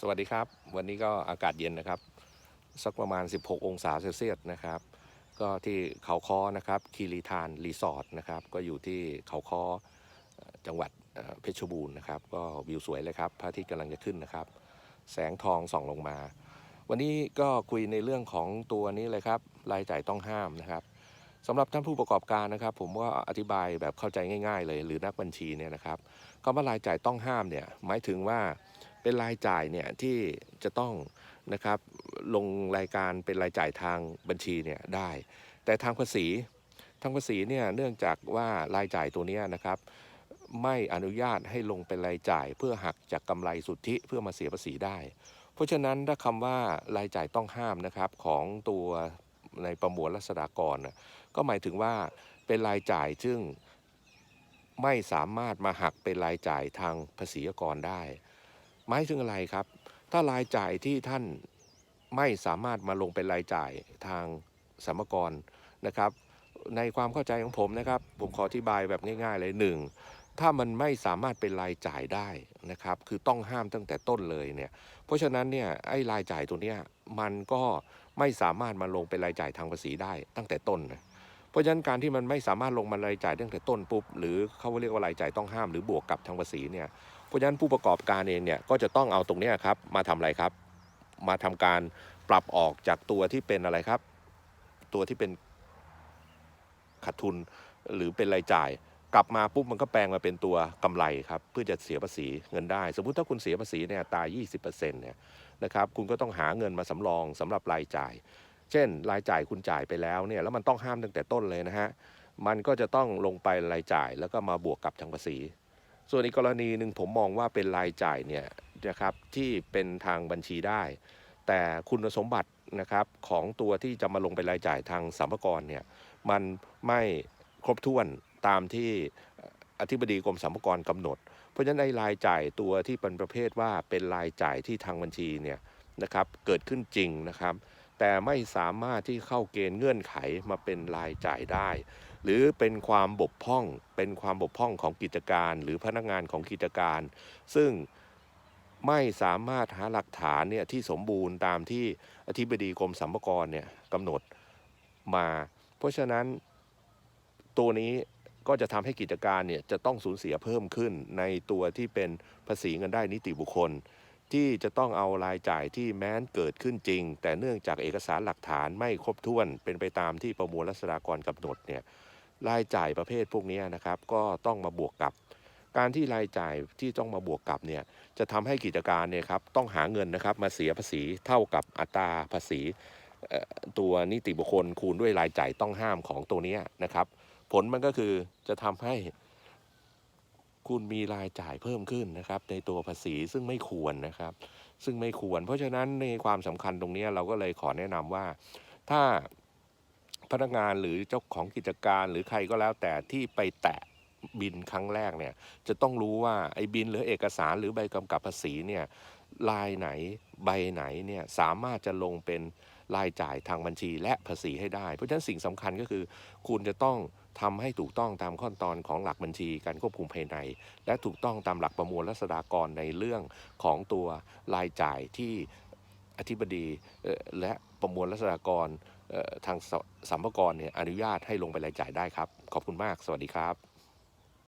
สวัสดีครับ วันนี้ก็อากาศเย็นนะครับ สักประมาณ 16 องศาเซลเซียสนะครับ ก็ที่เขาคอนะครับคีรีทานรีสอร์ทนะครับ ก็อยู่ที่เขาคอเอ่อจังหวัดเอ่อเพชรบูรณ์นะครับ ก็วิวสวยเลยครับพระอาทิตย์กำลังจะขึ้นนะครับ แสงทองส่องลงมา วันนี้ก็คุยในเรื่องของตัวนี้เลยครับรายจ่ายต้องห้ามนะครับสำหรับท่านผู้ประกอบการนะครับ ผมก็อธิบายแบบเข้าใจง่าย ๆ เลย หรือนักบัญชีเนี่ยนะครับคำว่ารายจ่ายต้องห้ามเนี่ยหมายถึงว่า เป็นรายจ่ายเนี่ยที่จะต้องนะครับลงรายการเป็นรายจ่ายทางบัญชีเนี่ยได้ แต่ทางภาษีทางภาษีเนี่ยเนื่องจากว่ารายจ่ายตัวนี้นะครับ ไม่อนุญาตให้ลงเป็นรายจ่ายเพื่อหักจากกำไรสุทธิเพื่อมาเสียภาษีได้ เพราะฉะนั้นถ้าคำว่ารายจ่ายต้องห้ามนะครับของตัวในประมวลรัษฎากรก็หมายถึงว่าเป็นรายจ่ายซึ่งไม่สามารถมาหักเป็นรายจ่ายทางภาษีกรได้ หมายถึงอะไรครับ ถ้ารายจ่ายที่ท่านไม่สามารถมาลงเป็นรายจ่ายทางสมกรนะครับ ในความเข้าใจของผมนะครับ ผมขออธิบายแบบง่ายๆเลยหนึ่งถ้ามันไม่สามารถเป็นรายจ่ายได้นะครับ คือต้องห้ามตั้งแต่ต้นเลยเนี่ย เพราะฉะนั้นเนี่ยไอ้รายจ่ายตัวเนี้ยมันก็ไม่สามารถมาลงเป็นรายจ่ายทางภาษีได้ตั้งแต่ต้นนะเพราะฉะนั้นการที่มันไม่สามารถลงมารายจ่ายตั้งแต่ต้นปุ๊บหรือเขาเรียกว่ารายจ่ายต้องห้ามหรือบวกกับทางภาษีเนี่ย ราะฉะนั้นผู้ประกอบการเองเนี่ยก็จะต้องเอาตรงนี้ครับมาทำอะไรครับ มาทำการปรับออกจากตัวที่เป็นอะไรครับ ตัวที่เป็นขาดทุนหรือเป็นรายจ่าย กลับมาปุ๊บมันก็แปลงมาเป็นตัวกำไรครับเพื่อจะเสียภาษีเงินได้ สมมุติถ้าคุณเสียภาษีเนี่ยตาย20%เนี่ยนะครับคุณก็ต้องหาเงินมาสำรองสำหรับรายจ่าย เช่น รายจ่ายคุณจ่ายไปแล้วเนี่ยแล้วมันต้องห้ามตั้งแต่ต้นเลยนะฮะมันก็จะต้องลงไปรายจ่ายแล้วก็มาบวกกับทางภาษี ส่วนอีกกรณีหนึ่งผมมองว่าเป็นรายจ่ายเนี่ยนะครับที่เป็นทางบัญชีได้ แต่คุณสมบัตินะครับของตัวที่จะมาลงเป็นรายจ่ายทางสัมภาระเนี่ยมันไม่ครบถ้วนตามที่อธิบดีกรมสรรพากรกำหนด เพราะฉะนั้นในรายจ่ายตัวที่เป็นประเภทว่าเป็นรายจ่ายที่ทางบัญชีเนี่ยนะครับเกิดขึ้นจริงนะครับ แต่ไม่สามารถที่เข้าเกณฑ์เงื่อนไขมาเป็นรายจ่ายได้ หรือเป็นความบกพร่อง เป็นความบกพร่องของกิจการ หรือพนักงานของกิจการ ซึ่งไม่สามารถหาหลักฐานเนี่ยที่สมบูรณ์ตามที่อธิบดีกรมสรรพากรเนี่ยกำหนดมา เพราะฉะนั้นตัวนี้ก็จะทำให้กิจการเนี่ยจะต้องสูญเสียเพิ่มขึ้นในตัวที่เป็นภาษีเงินได้นิติบุคคล ที่จะต้องเอารายจ่ายที่แม้นเกิดขึ้นจริง แต่เนื่องจากเอกสารหลักฐานไม่ครบถ้วนเป็นไปตามที่ประมวลรัษฎากรกำหนดเนี่ย รายจ่ายประเภทพวกนี้นะครับ ก็ต้องมาบวกกับ การที่รายจ่ายที่ต้องมาบวกกับเนี่ยจะทำให้กิจการเนี่ยครับต้องหาเงินนะครับมาเสียภาษีเท่ากับอัตราภาษีตัวนิติบุคคลคูณด้วยรายจ่ายต้องห้ามของตัวนี้นะครับ ผลมันก็คือจะทำให้คุณมีรายจ่ายเพิ่มขึ้นนะครับ ในตัวภาษีซึ่งไม่ควรนะครับ ซึ่งไม่ควร เพราะฉะนั้นในความสำคัญตรงนี้เราก็เลยขอแนะนำว่าถ้า พนักงานหรือเจ้าของกิจการหรือใครก็แล้วแต่ที่ไปแตะบินครั้งแรกเนี่ยจะต้องรู้ว่าไอ้บินหรือเอกสารหรือใบกำกับภาษีเนี่ยลายไหนใบไหนเนี่ยสามารถจะลงเป็นรายจ่ายทางบัญชีและภาษีให้ได้ เพราะฉะนั้นสิ่งสำคัญก็คือ คุณจะต้องทำให้ถูกต้องตามขั้นตอนของหลักบัญชีการควบคุมภายใน และถูกต้องตามหลักประมวลรัษฎากรในเรื่องของตัวรายจ่ายที่อธิบดีและประมวลรัษฎากร ทางสัมภากรเนี่ยอนุญาตให้ลงไปรายจ่ายได้ครับ ขอบคุณมาก สวัสดีครับ